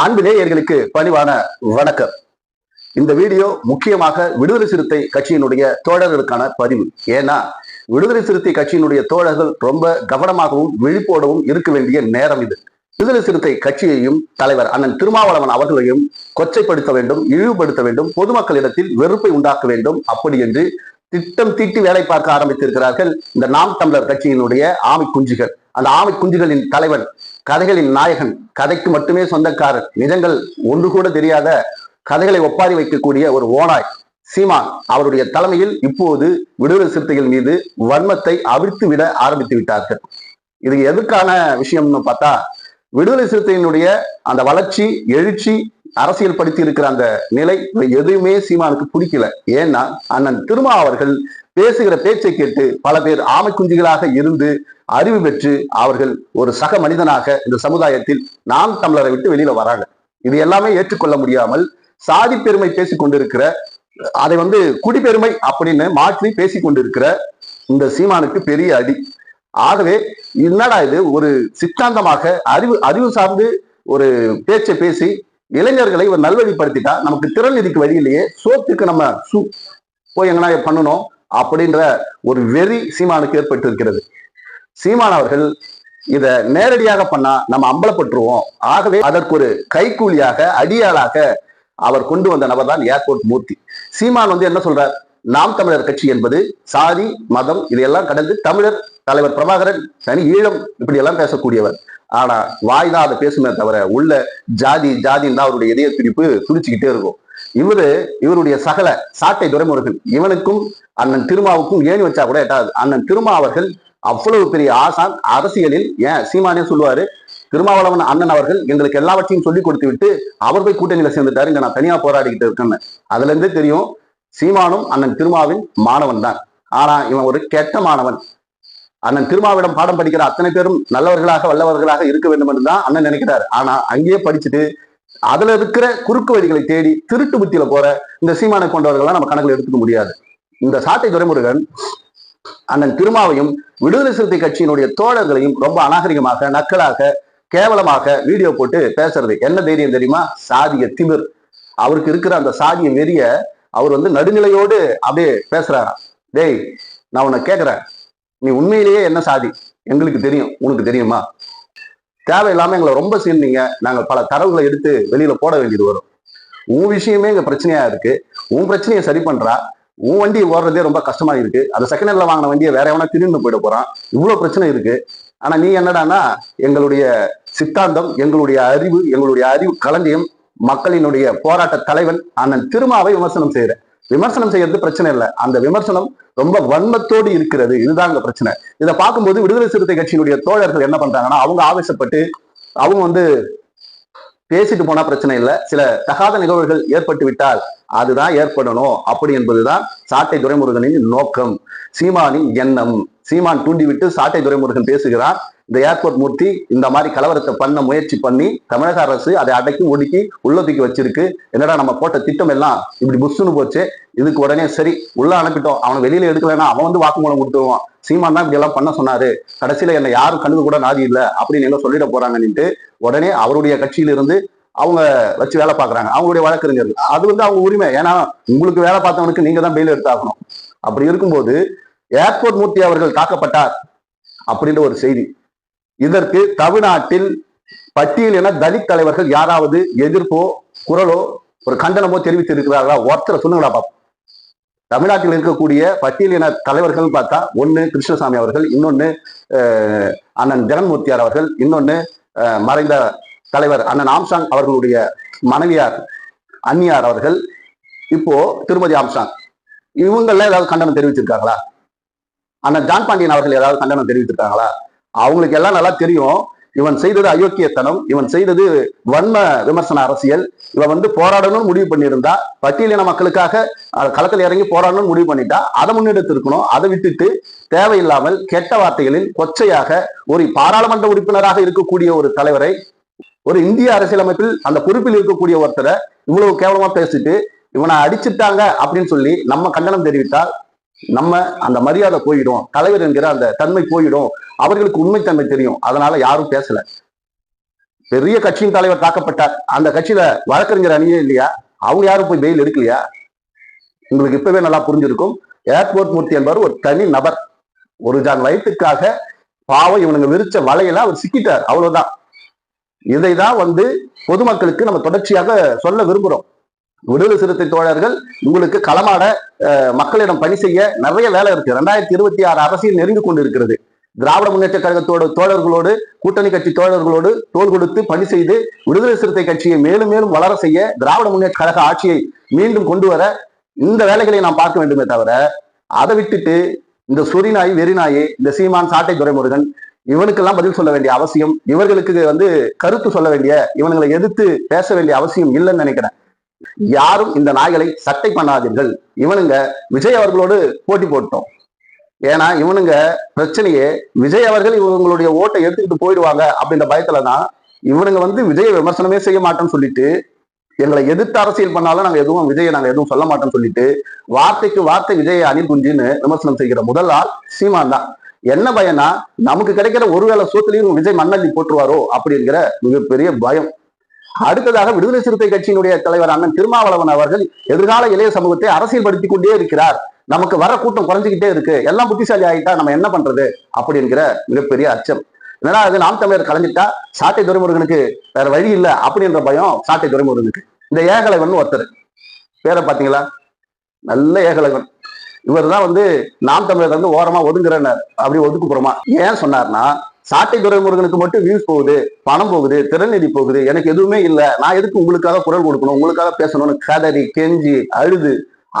ஆண்பு நேயர்களுக்கு பணிவான வணக்கம். இந்த வீடியோ முக்கியமாக விடுதலை சிறுத்தை கட்சியினுடைய தோழர்களுக்கான பதிவு. ஏன்னா விடுதலை சிறுத்தை கட்சியினுடைய தோழர்கள் ரொம்ப கவனமாகவும் விழிப்போடவும் இருக்க வேண்டிய நேரம் இது. விடுதலை சிறுத்தை கட்சியையும் தலைவர் அண்ணன் திருமாவளவன் அவர்களையும் கொச்சைப்படுத்த வேண்டும் இழிவுபடுத்த வேண்டும் பொதுமக்களிடத்தில் வெறுப்பை உண்டாக்க வேண்டும் அப்படி என்று திட்டம் தீட்டி வேலை பார்க்க ஆரம்பித்திருக்கிறார்கள் இந்த நாம் தமிழர் கட்சியினுடைய ஆமை குஞ்சுகள். அந்த ஆமை குஞ்சுகளின் தலைவன் கதைகளின் நாயகன் கதைக்கு மட்டுமே சொந்தக்காரர் நிஜங்கள் ஒன்று கூட தெரியாத கதைகளை ஒப்பாரி வைக்கக்கூடிய ஒரு ஓனாய் சீமான் அவருடைய தலைமையில் இப்போது விடுதலை சிறுத்தைகள் மீது வன்மத்தை அவிழ்த்து விட ஆரம்பித்து விட்டார்கள். இது எதுக்கான விஷயம்னு பார்த்தா விடுதலை சிறுத்தையினுடைய அந்த வளர்ச்சி எழுச்சி அரசியல் படுத்தி இருக்கிற அந்த நிலை எதுவுமே சீமானுக்கு பிடிக்கல. ஏன்னா அண்ணன் திருமா அவர்கள் பேசுகிற பேச்சை கேட்டு பல பேர் ஆமை குஞ்சுகளாக இருந்து அறிவு பெற்று அவர்கள் ஒரு சக மனிதனாக இந்த சமுதாயத்தில் நாம் தமிழரை விட்டு வெளியில வராங்க. இது எல்லாமே ஏற்றுக்கொள்ள முடியாமல் சாதி பெருமை பேசி கொண்டிருக்கிற அதை வந்து குடிப்பெருமை அப்படின்னு மாற்றி பேசிக் கொண்டிருக்கிற இந்த சீமானுக்கு பெரிய அடி. ஆகவே என்னடா இது? ஒரு சித்தாந்தமாக அறிவு அறிவு சார்ந்து ஒரு பேச்சை பேசி இளைஞர்களை ஒரு நல்வழிப்படுத்திட்டா? நமக்கு திறன் நிதிக்கு வழி இல்லையே. சோத்துக்கு நம்ம சு போய் எங்கன்னா பண்ணணும் அப்படின்ற ஒரு வெறி சீமானுக்கு ஏற்பட்டு இருக்கிறது சீமான் அவர்கள் இத நேரடியாக பண்ணா நம்ம அம்பலப்பட்டுருவோம். ஆகவே அதற்கு ஒரு கைக்கூலியாக அடியாளாக அவர் கொண்டு வந்த நபர் தான் ஏர்போர்ட் மூர்த்தி. சீமான் வந்து என்ன சொல்றார்? நாம் தமிழர் கட்சி என்பது சாதி மதம் இதையெல்லாம் கடந்து தமிழர் தலைவர் பிரபாகரன் தனி ஈழம் இப்படி எல்லாம் பேசக்கூடியவர். ஆனா வாய் தான் அதை பேசுமே தவிர உள்ள ஜாதி ஜாதின்னு தான் அவருடைய இதய துடிப்பு துடிச்சுக்கிட்டே இருக்கும். இவரு இவருடைய சகல சாட்டை துறைமுருகன் இவனுக்கும் அண்ணன் திருமாவுக்கும் ஏணி வச்சா கூட எட்டாது. அண்ணன் திருமா அவர்கள் அவ்வளவு பெரிய ஆசான் அரசியலில் ஏன் சீமானே சொல்லுவாரு திருமாவளவன் அண்ணன் அவர்கள் எங்களுக்கு எல்லாவற்றையும் சொல்லி கொடுத்து விட்டு அவர் போய் கூட்டணியில சேர்ந்துட்டாரு இங்க நான் தனியா போராடிக்கிட்டு இருக்கேன்னு. அதுல இருந்தே தெரியும் சீமானும் அண்ணன் திருமாவின் மாணவன் தான். ஆனா இவன் ஒரு கெட்ட மாணவன். அண்ணன் திருமாவிடம் பாடம் படிக்கிற அத்தனை பேரும் நல்லவர்களாக வல்லவர்களாக இருக்க வேண்டும் என்று தான் அண்ணன் நினைக்கிறாரு. ஆனா அங்கேயே படிச்சுட்டு அதுல இருக்கிற குறுக்கு வழிகளை தேடி திருட்டு புத்தியில போற இந்த சீமானை கொண்டவர்கள்லாம் நம்ம கணக்குல எடுத்துக்க முடியாது. இந்த சாட்டை துரைமுருகன் அண்ணன் திருமாவையும் விடுதலை சிறுத்தை கட்சியினுடைய தோழர்களையும் ரொம்ப அநாகரிகமாக நக்கலாக கேவலமாக வீடியோ போட்டு பேசுறது. என்ன தைரியம் தெரியுமா? சாதிய திமிர். அவருக்கு இருக்கிற அந்த சாதிய வெறிய அவர் வந்து நடுநிலையோடு அப்படியே பேசுறாரா? டேய் நான் உன்னை கேட்குறேன் நீ உண்மையிலேயே என்ன சாதி? எங்களுக்கு தெரியும். உனக்கு தெரியுமா? தேவையில்லாமல் எங்களை ரொம்ப சீர்ந்தீங்க நாங்க பல தரவுகளை எடுத்து வெளியில போட வேண்டியது வரும். உன் விஷயமே இங்க பிரச்சனையா இருக்கு. உன் பிரச்சனையை சரி பண்றா. உன் வண்டி ஓடுறதே ரொம்ப கஷ்டமா இருக்கு. அந்த செகண்ட் ஹேண்ட்ல வாங்கின வண்டியை வேற எவனா திரும்பி போயிட போறான். இவ்வளோ பிரச்சனை இருக்கு. ஆனா நீ என்னடான்னா எங்களுடைய சித்தாந்தம் எங்களுடைய அறிவு எங்களுடைய அறிவு களஞ்சியம் மக்களினுடைய போராட்ட தலைவன் அண்ணன் திருமாவை விமர்சனம் செய்யற. விமர்சனம் செய்யறது பிரச்சனை இல்லை. அந்த விமர்சனம் ரொம்ப வன்மத்தோடு இருக்கிறது. இதுதான் அங்க பிரச்சனை. இதை பார்க்கும்போது விடுதலை சிறுத்தை கட்சியினுடைய தோழர்கள் என்ன பண்றாங்கன்னா அவங்க ஆவேசப்பட்டு அவங்க வந்து பேசிட்டு போனா பிரச்சனை இல்லை. சில தகாத நிகழ்வுகள் ஏற்பட்டு விட்டால் அதுதான் ஏற்படணும். அப்படி என்பதுதான் சாட்டை துரைமுருகனின் நோக்கம். சீமானின் எண்ணம். சீமான் தூண்டிவிட்டு சாட்டை துரைமுருகன் பேசுகிறான் இந்த ஏர்போர்ட் மூர்த்தி இந்த மாதிரி கலவரத்தை பண்ண முயற்சி பண்ணி தமிழக அரசு அதை அடக்கி ஒடுக்கி உள்ளதுக்கு வச்சிருக்கு. என்னடா நம்ம போட்ட திட்டம் எல்லாம் இப்படி புஷ்ஷுன்னு போச்சு. இதுக்கு உடனே சரி உள்ள அனுப்பிட்டோம். அவனை வெளியில எடுக்கலைன்னா அவன் வந்து வாக்குமூலம் கொடுத்துருவான். சீமான் தான் இப்படி எல்லாம் பண்ண சொன்னாரு. கடைசியில என்ன யாரும் கண்ணுக்கு கூட நாதி இல்லை அப்படின்னு எங்க சொல்லிட போறாங்கன்னுட்டு உடனே அவருடைய கட்சியிலிருந்து அவங்க வச்சு வேலை பார்க்குறாங்க. அவங்களுடைய வழக்கறிஞர்கள் அது வந்து அவங்க உரிமை. ஏன்னா உங்களுக்கு வேலை பார்த்தவனுக்கு நீங்க தான் பெயில் எடுத்தாகணும். அப்படி இருக்கும்போது ஏர்போர்ட் மூர்த்தி அவர்கள் தாக்கப்பட்டார் அப்படின்ற ஒரு செய்தி. இதற்கு தமிழ்நாட்டில் பட்டியல் என தலித் தலைவர்கள் யாராவது எதிர்ப்போ குரலோ ஒரு கண்டனமோ தெரிவித்து இருக்கிறார்களா ஒருத்தரை சொல்லுங்களா பாப்போம். தமிழ்நாட்டில் இருக்கக்கூடிய பட்டியல் என தலைவர்கள் பார்த்தா ஒன்னு கிருஷ்ணசாமி அவர்கள் இன்னொன்னு அண்ணன் ஜெகன்மூர்த்தியார் அவர்கள் இன்னொன்னு மறைந்த தலைவர் அண்ணன் ஆம்சாங் அவர்களுடைய மனைவியார் அன்னியார் அவர்கள் இப்போ திருமதி ஆம்சாங். இவங்கெல்லாம் ஏதாவது கண்டனம் தெரிவிச்சிருக்காங்களா அண்ணன் ஜான் பாண்டியன் அவர்கள் ஏதாவது கண்டனம் தெரிவித்திருக்காங்களா? அவங்களுக்கு எல்லாம் நல்லா தெரியும். இவன் செய்தது அயோக்கியத்தனம் இவன் செய்தது வன்ம விமர்சன அரசியல் இவன் வந்து போராடணும்னு முடிவு பண்ணியிருந்தா பட்டியலின மக்களுக்காக களத்தில் இறங்கி போராடணும்னு முடிவு பண்ணிட்டா அதை முன்னெடுத்து இருக்கணும் அதை விட்டுட்டு தேவையில்லாமல் கெட்ட வார்த்தைகளில் கொச்சையாக ஒரு பாராளுமன்ற உறுப்பினராக இருக்கக்கூடிய ஒரு தலைவரை ஒரு இந்திய அரசியலமைப்பில் அந்த பொறுப்பில் இருக்கக்கூடிய ஒருத்தரை இவ்வளவு கேவலமா பேசிட்டு இவனை அடிச்சிட்டாங்க அப்படின்னு சொல்லி நம்ம கண்டனம் தெரிவித்தால் நம்ம அந்த மரியாதை போயிடும். தலைவர் என்கிற அந்த தன்மை போயிடும். அவர்களுக்கு உண்மைத்தன்மை தெரியும். அதனால யாரும் பேசல. பெரிய கட்சியின் தலைவர் தாக்கப்பட்டார். அந்த கட்சியில வழக்கறிஞர் அணியே இல்லையா? அவங்க யாரும் போய் பெயில் எடுக்கலையா? உங்களுக்கு இப்பவே நல்லா புரிஞ்சிருக்கும். ஏர்போர்ட் மூர்த்தி என்பவர் ஒரு தனி நபர். ஒரு ஜான் வயிற்றுக்காக பாவம் இவனுங்க விரிச்ச வலையில அவர் சிக்கிட்டார். அவ்வளவுதான். இதை தான் வந்து பொதுமக்களுக்கு நம்ம தொடர்ச்சியாக சொல்ல விரும்புறோம். விடுதலை சிறுத்தை தோழர்கள் உங்களுக்கு களமாட மக்களிடம் பணி செய்ய நிறைய வேலை இருக்கு. ரெண்டாயிரத்தி இருபத்தி ஆறு அரசியல் நெருங்கி கொண்டு இருக்கிறது திராவிட முன்னேற்ற கழகத்தோட தோழர்களோடு கூட்டணி கட்சி தோழர்களோடு தோல் கொடுத்து பணி செய்து விடுதலை சிறுத்தை கட்சியை மேலும் மேலும் வளர செய்ய திராவிட முன்னேற்ற கழக ஆட்சியை மீண்டும் கொண்டு வர இந்த வேலைகளை நாம் பார்க்க வேண்டுமே தவிர அதை விட்டுட்டு இந்த சொரிநாய் வெறிநாய் இந்த சீமான் சாட்டை துரைமுருகன் இவனுக்கெல்லாம் பதில் சொல்ல வேண்டிய அவசியம் இவர்களுக்கு வந்து கருத்து சொல்ல வேண்டிய இவனுங்களை எதிர்த்து பேச வேண்டிய அவசியம் இல்லைன்னு நினைக்கிறேன். யாரும் இந்த நாய்களை சட்டை பண்ணாதீர்கள். இவனுங்க விஜய் அவர்களோடு போட்டி போட்டோம். ஏன்னா இவனுங்க பிரச்சனையே விஜய் அவர்கள் இவங்களுடைய ஓட்டை எடுத்துக்கிட்டு போயிடுவாங்க அப்படின்ற பயத்துல தான் இவனுங்க வந்து விஜய விமர்சனமே செய்ய மாட்டோம்னு சொல்லிட்டு எங்களை எதிர்த்து அரசியல் பண்ணாலும் நாங்க எதுவும் விஜயை நாங்க எதுவும் சொல்ல மாட்டோம்னு சொல்லிட்டு வார்த்தைக்கு வார்த்தை விஜயை அணில் குஞ்சின்னு விமர்சனம் செய்கிற முதல் ஆள் சீமான் தான். என்ன பயம்னா நமக்கு கிடைக்கிற ஒருவேளை சோத்துலயும் விஜய் மண்ணள்ளி போட்டுருவாரோ அப்படிங்கிற மிகப்பெரிய பயம். அடுத்ததாக விடுதலை சிறுத்தை கட்சியினுடைய தலைவர் அண்ணன் திருமாவளவன் அவர்கள் எதிர்கால இளைய சமூகத்தை அரசியல்படுத்தி கொண்டே இருக்கிறார். நமக்கு வர கூட்டம் குறைஞ்சிக்கிட்டே இருக்கு. எல்லாம் புத்திசாலி ஆகிட்டா நம்ம என்ன பண்றது? அப்படிங்கிற மிகப்பெரிய அச்சம். என்னன்னா அது நாம் தமிழர் கலைஞ்சிட்டா? சாட்டை துரைமுருகனுக்கு வேற வழி இல்லை அப்படின்ற பயம் சாட்டை துறைமுருகனுக்கு. இந்த ஏகலைவன் ஒருத்தர். பேரை பாத்தீங்களா நல்ல ஏகலைவன். இவர் தான் வந்து நாம் தமிழர் வந்து ஓரமா ஒதுங்குறனர் அப்படி ஒதுக்கு போறோமா? ஏன் சொன்னார்னா சாட்டை துரைமுருகனுக்கு மட்டும் வியூஸ் போகுது பணம் போகுது திறநிதி போகுது எனக்கு எதுவுமே இல்லை. நான் எதுக்கு உங்களுக்காக குரல் கொடுக்கணும்? உங்களுக்காக பேசணும்னு கதறி கெஞ்சி அழுது.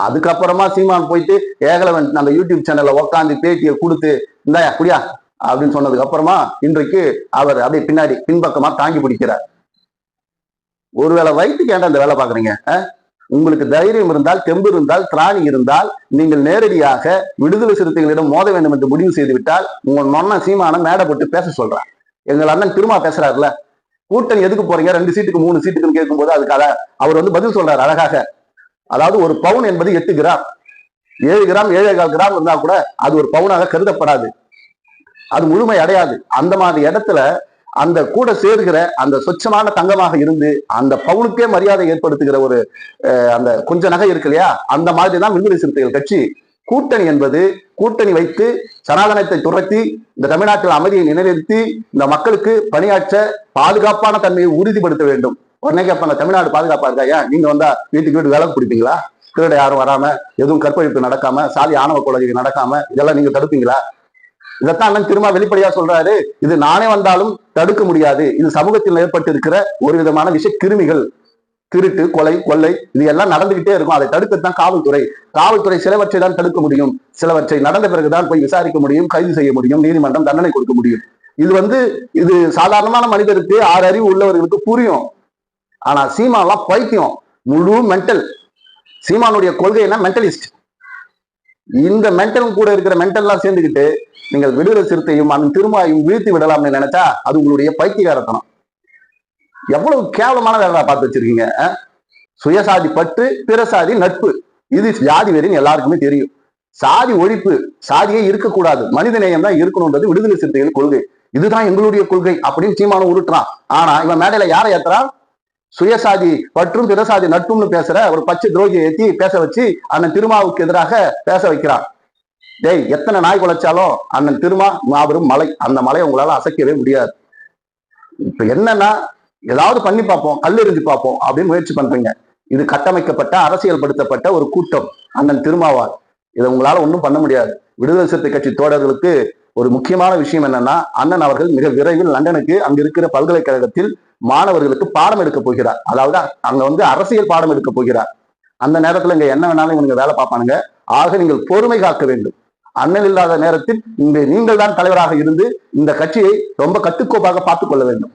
அதுக்கப்புறமா சீமான் போயிட்டு ஏகலவன் அந்த யூடியூப் சேனல்ல உட்காந்து பேட்டியை கொடுத்து இந்தாயா குடியா அப்படின்னு சொன்னதுக்கு அப்புறமா இன்றைக்கு அவர் அப்படியே பின்னாடி பின்பக்கமா தாங்கி பிடிக்கிறார். ஒருவேளை வயிற்றுக்கு ஏன்டா இந்த வேலை பாக்குறீங்க உங்களுக்கு தைரியம் இருந்தால் தெம்பு இருந்தால் திராணி இருந்தால் நீங்கள் நேரடியாக விடுதலை சிறுத்தைகளிடம் மோத வேண்டும் என்று முடிவு செய்துவிட்டால் உங்கள் மன்ன சீமானம் மேடப்பட்டு மேடை போட்டு பேச சொல்றான். எங்கள் அண்ணன் திருமா பேசுறாருல கூட்டணி எதுக்கு போறீங்க? ரெண்டு சீட்டுக்கு மூணு சீட்டுக்குன்னு கேட்கும்போது அதுக்காக அவர் வந்து பதில் சொல்றாரு அழகாக. அதாவது ஒரு பவுன் என்பது எட்டு கிராம். ஏழு கிராம் ஏழே கால் கிராம் இருந்தா கூட அது ஒரு பவுனாக கருதப்படாது. அது முழுமை அடையாது. அந்த மாதிரி இடத்துல அந்த கூட சேர்கிற அந்த சொச்சமான தங்கமாக இருந்து அந்த பவுனுக்கே மரியாதை ஏற்படுத்துகிற ஒரு அஹ், அந்த கொஞ்ச நகை இருக்கு இல்லையா? அந்த மாதிரி தான் விடுதலை சிறுத்தைகள் கட்சி. கூட்டணி என்பது கூட்டணி வைத்து சனாதனத்தை துரத்தி இந்த தமிழ்நாட்டில் அமைதியை நிலைநிறுத்தி இந்த மக்களுக்கு பணியாற்ற பாதுகாப்பான தன்மையை உறுதிப்படுத்த வேண்டும். உடனே கேட்பாங்க தமிழ்நாடு பாதுகாப்பா இருக்கா? ஏன்? நீங்க வந்தா வீட்டுக்கு வீடு வேலை பிடிப்பீங்களா திருட யாரும் வராம எதுவும் கற்பழிப்பு நடக்காம சாதி ஆணவ குழந்தைகள் நடக்காம இதெல்லாம் நீங்க தடுப்பீங்களா? இதைத்தான் அண்ணன் திரும்ப வெளிப்படையா சொல்றாரு. இது நானே வந்தாலும் தடுக்க முடியாது. இது சமூகத்தில் ஏற்பட்டு இருக்கிற ஒரு விதமான விஷ கிருமிகள். திருட்டு கொலை கொள்ளை இது எல்லாம் நடந்துகிட்டே இருக்கும். அதை தடுக்கத்தான் காவல்துறை. காவல்துறை சிலவற்றை தான் தடுக்க முடியும். சிலவற்றை நடந்த பிறகுதான் போய் விசாரிக்க முடியும் கைது செய்ய முடியும் நீதிமன்றம் தண்டனை கொடுக்க முடியும். இது வந்து இது சாதாரணமான மனிதருக்கு ஆறு அறிவு உள்ளவர்களுக்கு புரியும். ஆனா சீமாலாம் பைத்தியம். முழு மென்டல் சீமானுடைய கொள்கை என்ன? மென்டலிஸ்ட் இந்த மென்டலும் கூட இருக்கிற மென்டல்லாம் சேர்ந்துக்கிட்டு நீங்கள் விடுதலை சிறுத்தையும் அதன் திருமாயும் வீழ்த்தி விடலாம்னு நினைச்சா அது உங்களுடைய பைத்தியகாரத்தனம். எவ்வளவு கேவலமான வேலை பார்த்து வச்சிருக்கீங்க சுயசாதி பற்று பிறசாதி நட்பு. இது ஜாதி வெறின்னு எல்லாருக்குமே தெரியும். சாதி ஒழிப்பு சாதியே இருக்கக்கூடாது. மனித நேயம் தான் இருக்கணும்ன்றது விடுதலை சிறுத்தைகள் கொள்கை. இதுதான் எங்களுடைய கொள்கை அப்படின்னு சீமானம் உருட்டுறான். ஆனா இவன் மேடையில யாரை ஏத்துறான்? சுயசாதி பற்றும் பிறசாதி நட்பும்னு பேசுற ஒரு பச்சை துரோகியை ஏத்தி பேச வச்சு அண்ணன் திருமாவுக்கு எதிராக பேச வைக்கிறான் டேய் எத்தனை நாய் குலைச்சாலும் அண்ணன் திருமா மாபெரும் மலை. அந்த மலையை உங்களால அசைக்கவே முடியாது. இப்ப என்னன்னா ஏதாவது பண்ணி பார்ப்போம் கல்லெறிஞ்சு பார்ப்போம் அப்படின்னு முயற்சி பண்றீங்க. இது கட்டமைக்கப்பட்ட அரசியல்படுத்தப்பட்ட ஒரு கூட்டம் அண்ணன் திருமாவார் இதை உங்களால ஒன்றும் பண்ண முடியாது. விடுதலை சிறுத்தை கட்சி தோழர்களுக்கு ஒரு முக்கியமான விஷயம் என்னன்னா அண்ணன் அவர்கள் மிக விரைவில் லண்டனுக்கு அங்க இருக்கிற பல்கலைக்கழகத்தில் மாணவர்களுக்கு பாடம் எடுக்க போகிறார். அதாவது அங்க வந்து அரசியல் பாடம் எடுக்க போகிறார். அந்த நேரத்துல இங்க என்ன வேணாலும் இவங்க வேலை பார்ப்பானுங்க. ஆக நீங்கள் பொறுமை காக்க வேண்டும். அண்ணன் இல்லாத நேரத்தில் இங்க நீங்கள் தான் தலைவராக இருந்து இந்த கட்சியை ரொம்ப கட்டுக்கோப்பாக பார்த்துக் கொள்ள வேண்டும்.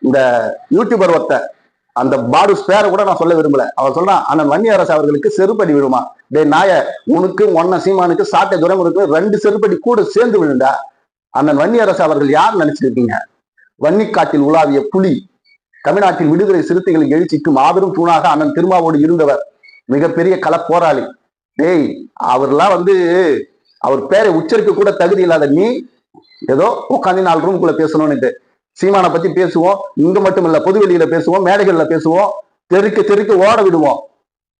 இந்த யூடியூபர் ஒருத்தர் அந்த பாடு பேரை கூட நான் சொல்ல விரும்பல. அவர் சொல்றான் அந்த வன்னி அரசு அவர்களுக்கு செருப்படி விழுமா? டே நாய உனக்கு ஒன்ன சீமானுக்கு சாட்டை துறைமுறைக்கு ரெண்டு செருப்படி கூட சேர்ந்து விழுந்தா? அந்த வன்னி அரசு அவர்கள் யார் நினைச்சிருக்கீங்க? வன்னிக்காட்டில் உலாவிய புலி தமிழ்நாட்டில் விடுதலை சிறுத்தைகளின் எழுச்சிக்கு மாபெரும் தூணாக அண்ணன் திருமாவோடு இருந்தவர். மிகப்பெரிய கள போராளி டேய் அவர்லாம் வந்து அவர் பேரை உச்சரிக்க கூட தகுதி இல்லாத நீ ஏதோ உட்காந்து நாலு ரூம்குள்ள பேசணும்னுட்டு. சீமானை பத்தி பேசுவோம். இங்க மட்டும் இல்ல பொதுவெளியில பேசுவோம் மேடைகள்ல பேசுவோம். தெருக்கு தெருக்கு ஓட விடுவோம்.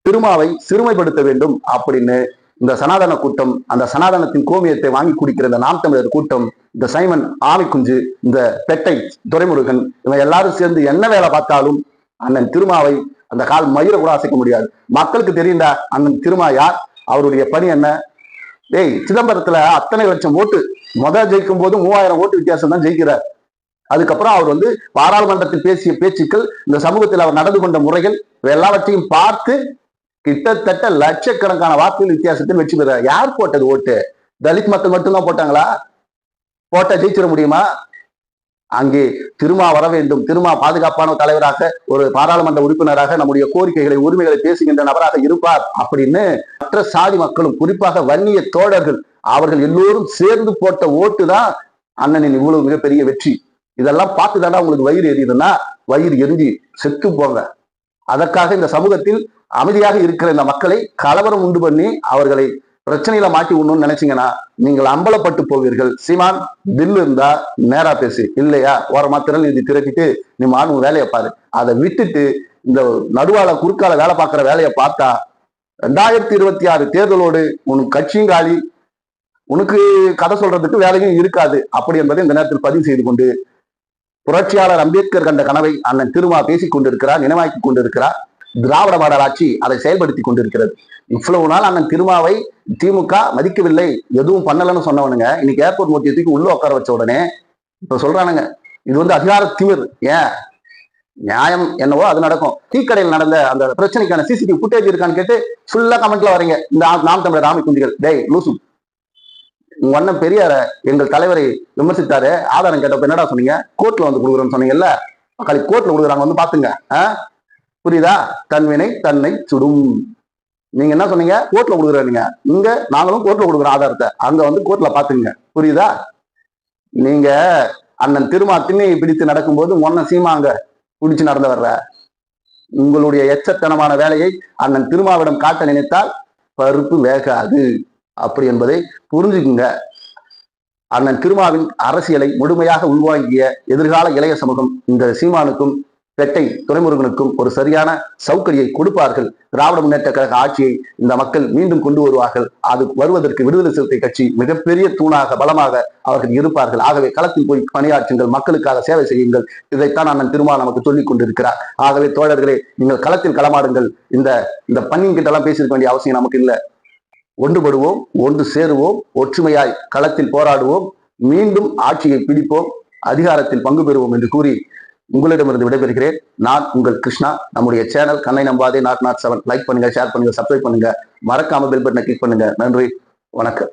திருமாவை சிறுமைப்படுத்த வேண்டும் அப்படின்னு இந்த சனாதன கூட்டம் அந்த சனாதனத்தின் கோமியத்தை வாங்கி குடிக்கிற இந்த நாம் தமிழர் கூட்டம் இந்த சைமன் ஆமைக்குஞ்சு இந்த பெட்டை துரைமுருகன் இவன் எல்லாரும் சேர்ந்து என்ன வேலை பார்த்தாலும் அண்ணன் திருமாவை அந்த கால் மயிர கூட அசைக்க முடியாது. மக்களுக்கு தெரியுண்டா அண்ணன் திருமா யார்? அவருடைய பணி என்ன? ஏய் சிதம்பரத்துல அத்தனை லட்சம் ஓட்டு. முதல் ஜெயிக்கும் போது மூவாயிரம் ஓட்டு வித்தியாசம் தான் ஜெயிக்கிறார். அதுக்கப்புறம் அவர் வந்து பாராளுமன்றத்தில் பேசிய பேச்சுக்கள் இந்த சமூகத்தில் அவர் நடந்து கொண்ட முறைகள் எல்லாவற்றையும் பார்த்து கிட்டத்தட்ட லட்சக்கணக்கான வாக்குகள் வித்தியாசத்தில் வெற்றி பெறார். யார் போட்டது ஓட்டு? தலித் மக்கள் மட்டும்தான் போட்டாங்களா? போட்டா ஜெயிச்சிட முடியுமா? அங்கே திருமா வர வேண்டும். திருமா பாதுகாப்பான தலைவராக ஒரு பாராளுமன்ற உறுப்பினராக நம்முடைய கோரிக்கைகளை உரிமைகளை பேசுகின்ற நபராக இருப்பார். அப்படின்னு மற்ற சாதி மக்களும் குறிப்பாக வன்னிய தோழர்கள் அவர்கள் எல்லோரும் சேர்ந்து போட்ட ஓட்டு தான் அண்ணனின் இவ்வளவு மிகப்பெரிய வெற்றி. இதெல்லாம் பார்த்து தானே உங்களுக்கு வயிறு எரியுதுன்னா வயிறு எரிஞ்சு செத்து போங்க. அதற்காக இந்த சமூகத்தில் அமைதியாக இருக்கிற இந்த மக்களை கலவரம் உண்டு பண்ணி அவர்களை பிரச்சனையில மாட்டி விடணும்னு நினைச்சீங்கன்னா நீங்கள் அம்பலப்பட்டு போவீர்கள். சீமான் தில்லு இருந்தா நேரா பேசு. இல்லையா? ஓரமா திறன் நிதி திரட்டிட்டு நீ மாணவ வேலையை பாரு. அதை விட்டுட்டு இந்த நடுவால குறுக்கால வேலை பார்க்குற வேலையை பார்த்தா ரெண்டாயிரத்தி இருபத்தி ஆறு தேர்தலோடு உனக்கு கட்சியும் காலி. உனக்கு கதை சொல்றதுக்கு வேலையும் இருக்காது. அப்படி என்பதை இந்த நேரத்தில் பதிவு செய்து கொண்டு புரட்சியாளர் அம்பேத்கர் கண்ட கனவை அண்ணன் திருமா பேசிக் கொண்டிருக்கிறார் நினைவாக்கி கொண்டிருக்கிறார். திராவிட மாடலாட்சி அதை செயல்படுத்தி கொண்டிருக்கிறது. இவ்வளவு நாள் அண்ணன் திருமாவை திமுக மதிக்கவில்லை எதுவும் பண்ணலன்னு சொன்னவனுங்க. இன்னைக்கு ஏர்போர்ட் மூர்த்தியை உள்ள உட்கார வச்ச உடனே இப்ப சொல்றானுங்க இது வந்து அதிகார திமிர் ஏன்? நியாயம் என்னவோ அது நடக்கும். டீக்கடையில் நடந்த அந்த பிரச்சனைக்கான சிசிடிவி ஃபுட்டேஜ் இருக்கான்னு கேட்டு ஃபுல்லா கமெண்ட்ல வரீங்க இந்த நாம் தமிழர் ராமி குந்திகள் டேய் லூசு. உங்க அண்ணன் பெரியார எங்கள் தலைவரை விமர்சித்தாரு. ஆதாரம் கேட்டப்ப என்னடா சொன்னீங்க? கோர்ட்ல வந்து கொடுக்குறோம்னு சொன்னீங்கல்ல? மக்கள் கோர்ட்ல கொடுக்குறாங்க. வந்து பாத்துங்க ஆ? புரியுதா? தன்வினை தன்னை சுடும். நீங்க என்ன சொன்னீங்க? கோர்ட்ல கொடுக்குறீங்க இங்க நாங்களும் கோர்ட்ல கொடுக்குறோம் ஆதாரத்தை. அங்க வந்து கோர்ட்ல பாத்துங்க புரியுதா? நீங்க அண்ணன் திருமா திண்ணையை பிடித்து நடக்கும்போது ஒன்ன சீமாங்க பிடிச்சு நடந்து வர்ற உங்களுடைய எச்சத்தனமான வேலையை அண்ணன் திருமாவிடம் காட்ட நினைத்தால் பருப்பு வேகாது. அப்படி என்பதை புரிஞ்சுக்குங்க. அண்ணன் திருமாவின் அரசியலை முழுமையாக உள்வாங்கிய எதிர்கால இளைய சமூகம் இந்த சீமானுக்கும் பெட்டை துரைமுருகனுக்கும் ஒரு சரியான சௌகரியை கொடுப்பார்கள். திராவிட முன்னேற்ற கழக ஆட்சியை இந்த மக்கள் மீண்டும் கொண்டு வருவார்கள். அது வருவதற்கு விடுதலை சிறுத்தை கட்சி மிகப்பெரிய தூணாக பலமாக அவர்கள் இருப்பார்கள். ஆகவே களத்தில் போய் பணியாற்றுங்கள் மக்களுக்காக சேவை செய்யுங்கள். இதைத்தான் அண்ணன் திருமா நமக்கு சொல்லிக் கொண்டிருக்கிறார். ஆகவே தோழர்களே நீங்கள் களத்தில் களமாடுங்கள். இந்த இந்த பன்னிங்கிட்ட எல்லாம் பேசியிருக்க வேண்டிய அவசியம் நமக்கு இல்லை. ஒன்றுபடுவோம் ஒன்று சேருவோம் ஒற்றுமையாய் களத்தில் போராடுவோம் மீண்டும் ஆட்சியை பிடிப்போம் அதிகாரத்தில் பங்கு பெறுவோம் என்று கூறி உங்களிடமிருந்து விடைபெறுகிறேன். நான் உங்கள் கிருஷ்ணா. நம்முடைய சேனல் கண்ணை நம்பாதே நாட் நாட் செவன். லைக் பண்ணுங்க ஷேர் பண்ணுங்க சப்ஸ்கிரைப் பண்ணுங்க. மறக்காம பெல் பட்டனை கிளிக் பண்ணுங்க. நன்றி வணக்கம்.